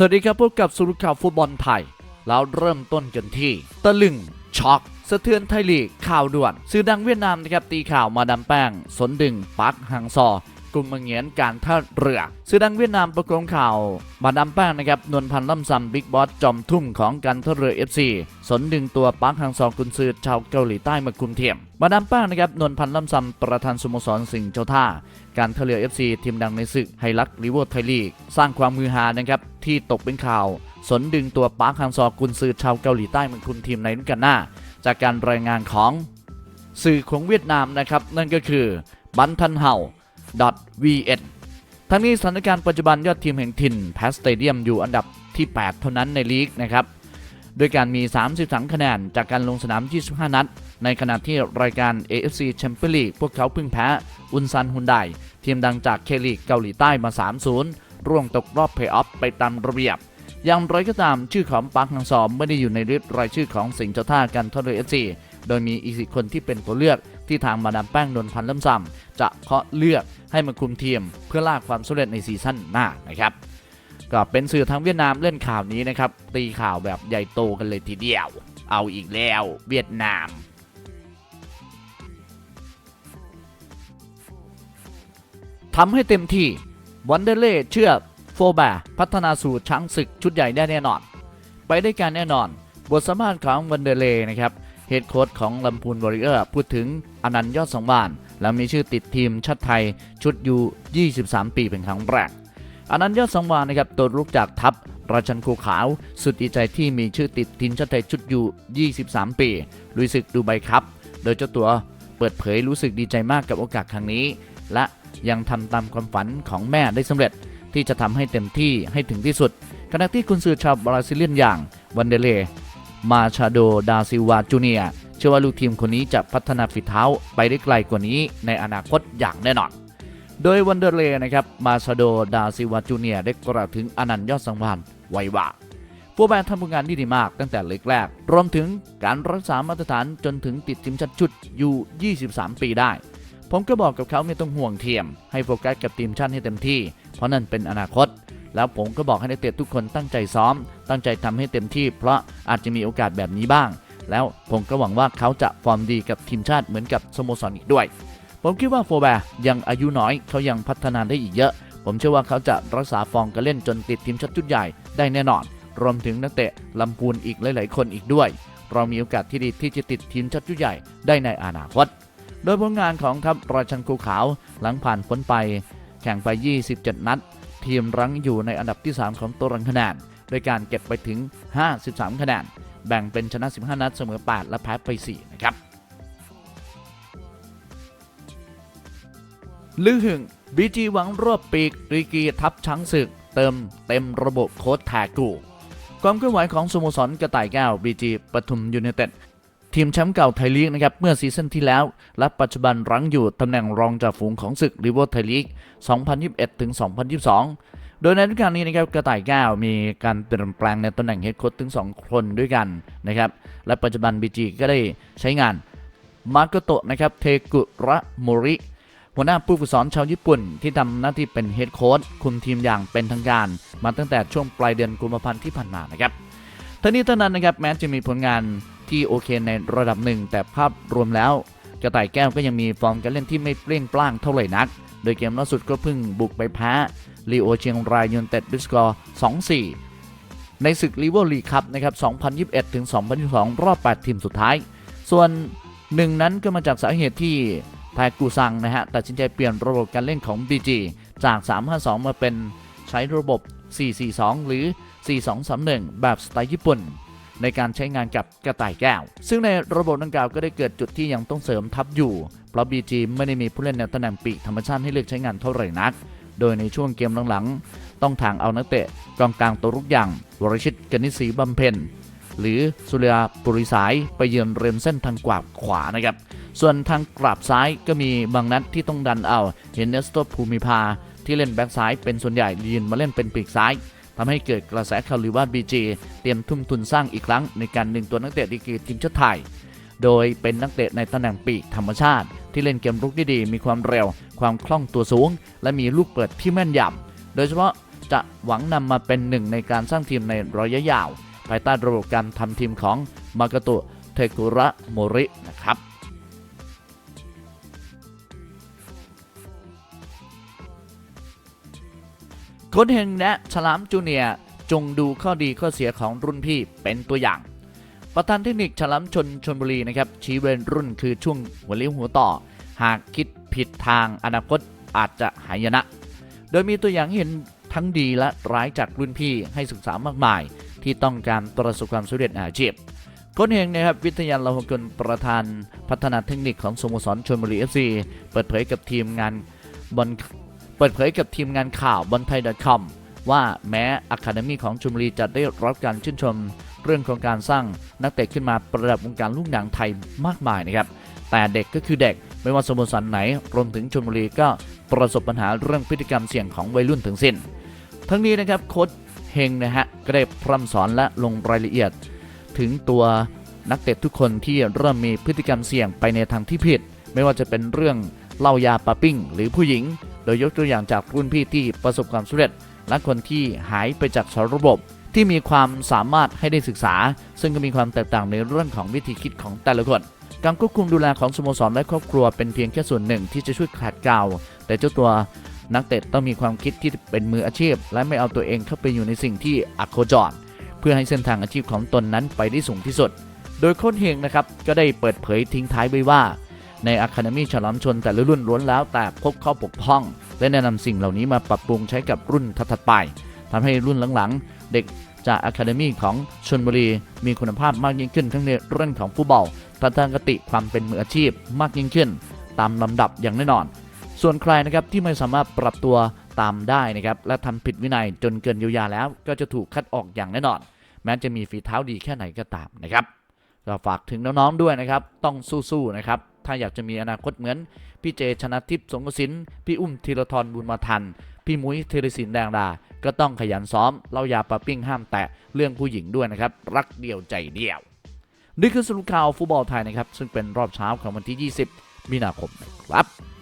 สวัสดีครับพบกับสุรุข่าวฟุตบอลไทย แล้วเริ่มต้นกันที่ ตะลึงช็อกสะเทือนไทยลีกข่าวด่วน สื่อดังเวียดนามนะครับตีข่าวมาดามแป้ง สนดึง ปักหังซอ กลุ่มมังเงียนการท่าเรือสื่อดังเวียดนามประกงข่าวมาดามแป้งนะครับนวลพันธ์ล่ำซำบิ๊กบอสจอมทุ่มของการท่าเรือ FC สนดึงตัวปักหังซอกุนซือชาวเกาหลีใต้มาคุมเทียม มาดามแป้งนะครับนวลพันธ์ล่ำซำประธานสโมสรสิงห์เจ้าท่า การท่าเรือ FC ทีมดังในศึกไฮลักลิเวอร์ไทยลีกสร้างความมือฮานะครับที่ตกเป็นข่าว สนดึงตัวปาร์คฮังซอกุนซือชาวเกาหลีใต้มาคุมทีมในรุ่นกันหน้า จากการรายงานของสื่อของเวียดนามนะครับนั่นก็คือบันทันเฮา .vn ทั้งนี้สถานการณ์ปัจจุบันยอดทีมแห่งถิ่นแพสสเตเดียมอยู่อันดับที่ 8 เท่านั้นในลีกนะครับโดยการมี 33 คะแนนจากการลงสนาม 25 นัด ในขณะที่รายการ AFC Champions League พวกเขาเพิ่งแพ้อุนซันฮุนไดทีมดังจากเคลีกเกาหลีใต้มา 3-0 ร่วงตกรอบเพย์ออฟไปตามระเบียบ อย่างไรก็ตามชื่อของปาร์คฮังซอมไม่ได้อยู่ในลิสต์รายชื่อของสิงห์เจ้าท่ากันท่าเรือเอฟซีโดยมีอีกสิคนที่เป็นตัวเลือก ที่ทางมาดามแป้งนนพันธ์เริ่มซ้ำจะเคาะเลือกให้มาคุมทีม เพื่อลากความสำเร็จในซีซั่นหน้านะครับก็เป็นสื่อทางเวียดนามเล่นข่าวนี้นะครับตีข่าวแบบใหญ่โตกันเลยทีเดียว เอาอีกแล้วเวียดนามทำให้เต็มที่วันเดเล่เชื่อโฟบร์พัฒนาสู่ช้างศึกชุดใหญ่ได้แน่นอน ไปได้การแน่นอน บทสัมภาษณ์ของวันเดเล่นะครับ เฮดโค้ชของลำพูนวอริเออร์พูดถึงอนันต์ยอดสองบานแล้วมีชื่อติดทีมชาติไทยชุดยู23 ปีเป็นครั้งแรกอนันต์ยอดสังวานนะครับตัวรุกจากทัพราชันคูขาว สุดดีใจที่มีชื่อติดทีมชาติไทยชุดยู23 ปีลุยศึกดูไบครับ โดยเจ้าตัวเปิดเผยรู้สึกดีใจมากกับโอกาสครั้งนี้ และยังทำตามความฝันของแม่ได้สำเร็จ ที่จะทำให้เต็มที่ให้ถึงที่สุดขณะที่คุณสื่อชาวบราซิเลียนอย่างวันเดเล มาชาโด ดาซิวาจูเนียเชื่อว่าลูกทีมคนนี้จะพัฒนาฝีเท้าไปได้ไกลกว่านี้ในอนาคตอย่างแน่นอน โดยวันเดอร์เลนะครับ มาซาโด ดาซิวาจูเนียได้กล่าวถึงอนันต์ยอดสังวานไว้ว่าผู้แบนทำผลงานที่ดีมากตั้งแต่เล็กแรก รวมถึงการรักษามาตรฐานจนถึงติดทีมชาติชุดอยู่ 23 ปีได้ ผมก็บอกกับเขาไม่ต้องห่วงเทียม ให้โฟกัสกับทีมชาติให้เต็มที่ เพราะนั่นเป็นอนาคต แล้วผมก็บอกให้นักเตะทุกคนตั้งใจซ้อม ตั้งใจทำให้เต็มที่ เพราะอาจจะมีโอกาสแบบนี้บ้าง แล้วผมก็หวังว่าเขาจะฟอร์มดีกับทีมชาติเหมือนกับสโมสรอีกด้วย ผมคิดว่าโฟแบร์ยังอายุน้อยเขายังพัฒนาได้อีกเยอะ ผมเชื่อว่าเขาจะรักษาฟอร์มการเล่นจนติดทีมชาติชุดใหญ่ได้แน่นอน รวมถึงนักเตะลำพูนอีกหลาย ๆ คนอีกด้วย เรามีโอกาสที่ดีที่จะติดทีมชาติชุดใหญ่ได้ในอนาคต โดยผลงานของทัพราชันคูขาวหลังผ่านพ้นไป แข่งไป 27 นัด ทีมรั้งอยู่ในอันดับที่ 3 ของตัวรังคะแนนโดยการเก็บไปถึง 53 คะแนน แบ่งเป็นชนะ 15 นัดเสมอ 8 และแพ้ไป 4 นะครับลือหึงบีจีหวังรวบปีกรีกีทับช้างศึก เติมเต็มระบบโค้ชแทกูความเคลื่อนไหวของสโมสรกระต่ายแก้วบีจีปทุมยูไนเต็ด ทีมแชมป์เก่าไทยลีกนะครับเมื่อซีซั่นที่แล้ว และปัจจุบันรั้งอยู่ตำแหน่งรองจากฝูงของศึกริเวอร์ไทยลีก 2021ถึง2022 โดยในฤดูกาลนี้นะครับกระต่ายแก้วมีการเปลี่ยนแปลงในตำแหน่งเฮดโค้ชถึง 2 คนด้วยกันนะครับและปัจจุบันบีจีก็ได้ใช้งานมาโกโตะนะครับเทกุระโมริหัวหน้าผู้ฝึกสอนชาวญี่ปุ่นที่ทำหน้าที่เป็นเฮดโค้ชคุมทีมอย่างเป็นทางการ มาตั้งแต่ช่วงปลายเดือนกุมภาพันธ์ที่ผ่านมานะครับทั้งนี้ทั้งนั้นนะครับแม้จะมีผลงาน ที่โอเคในระดับหนึ่ง แต่ภาพรวมแล้วกระต่ายแก้วก็ยังมีฟอร์มการเล่นที่ไม่เปรี้ยงปร้างเท่าไหร่นัก โดยเกมล่าสุดก็เพิ่งบุกไปแพ้ลีโอเชียงรายยูนเต็ดด้วยสกอร์ 2-4 ในศึกลีเวอร์ลีคัพนะครับ 2021ถึง2022 รอบ 8 ทีมสุดท้าย ส่วนหนึ่งนั้นก็มาจากสาเหตุที่แทกูซังนะฮะตัดสินใจเปลี่ยนระบบการเล่นของ BG จาก 352 มาเป็นใช้ระบบ 442 หรือ 4231 แบบสไตล์ญี่ปุ่น ในการใช้งานกับกระต่ายแก้ว ซึ่งในระบบดังกล่าวก็ได้เกิดจุดที่ยังต้องเสริมทับอยู่ เพราะ BG ไม่ได้มีผู้เล่นในวตำแหน่งปีกธรรมชาติให้เลือกใช้งานเท่าไหร่นัก โดยในช่วงเกมหลังๆ ต้องทางเอานักเตะกองกลางตัวรุกอย่างวรชิตกนิษฐีบำเพ็ญหรือสุริยาปุริสายไปเยือนเริมเส้นทางกวาบขวานะครับ ส่วนทางกราบซ้ายก็มีบางนัดที่ต้องดันเอาเฮนเนสโตภูมิภาที่เล่นแบ็กซ้ายเป็นส่วนใหญ่ยืนมาเล่นเป็นปีกซ้าย ทำให้เกิดกระแสข่าวลือว่าบีจีเตรียมทุ่มทุนสร้างอีกครั้งในการดึงตัวนักเตะดีกรีทีมชาติไทย โดยเป็นนักเตะในตำแหน่งปีกธรรมชาติ ที่เล่นเกมรุกได้ดี มีความเร็ว ความคล่องตัวสูง และมีลูกเปิดที่แม่นยำโดยเฉพาะจะหวังนำมาเป็นหนึ่งในการสร้างทีมในระยะยาว ภายใต้ระบบการทำทีมของมากาโตะเทกุระโมรินะครับ ค้ชเฮงและฉลามจูเนียจงดูข้อดีข้อเสียของรุ่นพี่เป็นตัวอย่าง ประธานเทคนิคฉลามชนชนบุรีนะครับชี้เวรรุ่นคือช่วงหัวเลี้ยวหัวต่อ หากคิดผิดทางอนาคตอาจจะหายนะ โดยมีตัวอย่างเห็นทั้งดีและร้ายจากรุ่นพี่ให้ศึกษามากมาย ที่ต้องการประสบความสำเร็จอาชีพค้ชเฮงนะครับวิทยาลาหกุลประธานพัฒนาเทคนิคของสโมสรชนบุรีเอฟซีเปิดเผยกับทีมงานบอล เปิดเผยกับทีมงานข่าวบอลไทย .com ว่าแม้อะคาเดมีของชุมรีจะได้รับการชื่นชม เรื่องของการสร้างนักเตะขึ้นมาประดับวงการลูกหนังไทยมากมายนะครับ แต่เด็กก็คือเด็กไม่ว่าสโมสรไหน รวมถึงชลบุรีก็ประสบปัญหาเรื่องพฤติกรรมเสี่ยงของวัยรุ่นถึงสิ้น ทั้งนี้นะครับโค้ชเฮงนะฮะก็ได้พร่ำสอนและลงรายละเอียด ถึงตัวนักเตะทุกคนที่เริ่มมีพฤติกรรมเสี่ยงไปในทางที่ผิด ไม่ว่าจะเป็นเรื่องเหล้ายาปาปิ้ง หรือผู้หญิง ดยยกตัวอย่างจากรุ่นพี่ที่ประสบความสำเร็จ และคนที่หายไปจากสารระบบ ที่มีความสามารถให้ได้ศึกษา ซึ่งก็มีความแตกต่างในเรื่องของวิธีคิดของแต่ละคนการควบคุมดูแลของสโมสรและครอบครัวเป็นเพียงแค่ส่วนหนึ่งที่จะช่วยขัดเกลาแต่เจ้าตัวนักเตะต้องมีความคิดที่เป็นมืออาชีพ และไม่เอาตัวเองเข้าไปอยู่ในสิ่งที่อักโคจร เพื่อให้เส้นทางอาชีพของตนนั้นไปได้สูงที่สุด โดยโค้ชเฮงนะครับก็ได้เปิดเผยทิ้งท้ายไว้ว่า ในอะคาเดมีฉลามชนแต่ละรุ่นล้วนแล้วแต่พบข้อบกพร่อง และแนะนำสิ่งเหล่านี้มาปรับปรุงใช้กับรุ่นถัดไปทำให้รุ่นหลังๆ เด็กจากอะคาเดมีของชนบุรี มีคุณภาพมากยิ่งขึ้นทั้งในเรื่องของฟุตบอลทัศนคติความเป็นมืออาชีพมากยิ่งขึ้น ตามลำดับอย่างแน่นอน ส่วนใครนะครับที่ไม่สามารถปรับตัวตามได้นะครับและทำผิดวินัยจนเกินเยียวยาแล้ว ก็จะถูกคัดออกอย่างแน่นอน แม้จะมีฝีเท้าดีแค่ไหนก็ตามนะครับก็ฝากถึงน้องๆด้วยนะครับ ต้องสู้ๆนะครับถ้าอยากจะมีอนาคตเหมือน พี่เจชนะทิพย์สงกสินพี่อุ้มธีรทรบุญมาทัน พี่มุ้ยธีรศินแดงดา ก็ต้องขยันซ้อมเล่ายาปะปิ้งห้ามแตะเรื่องผู้หญิงด้วยนะครับ รักเดียวใจเดียว นี่คือสรุปข่าวฟุตบอลไทยนะครับ ซึ่งเป็นรอบเช้าของวันที่ 20 มีนาคมนะครับ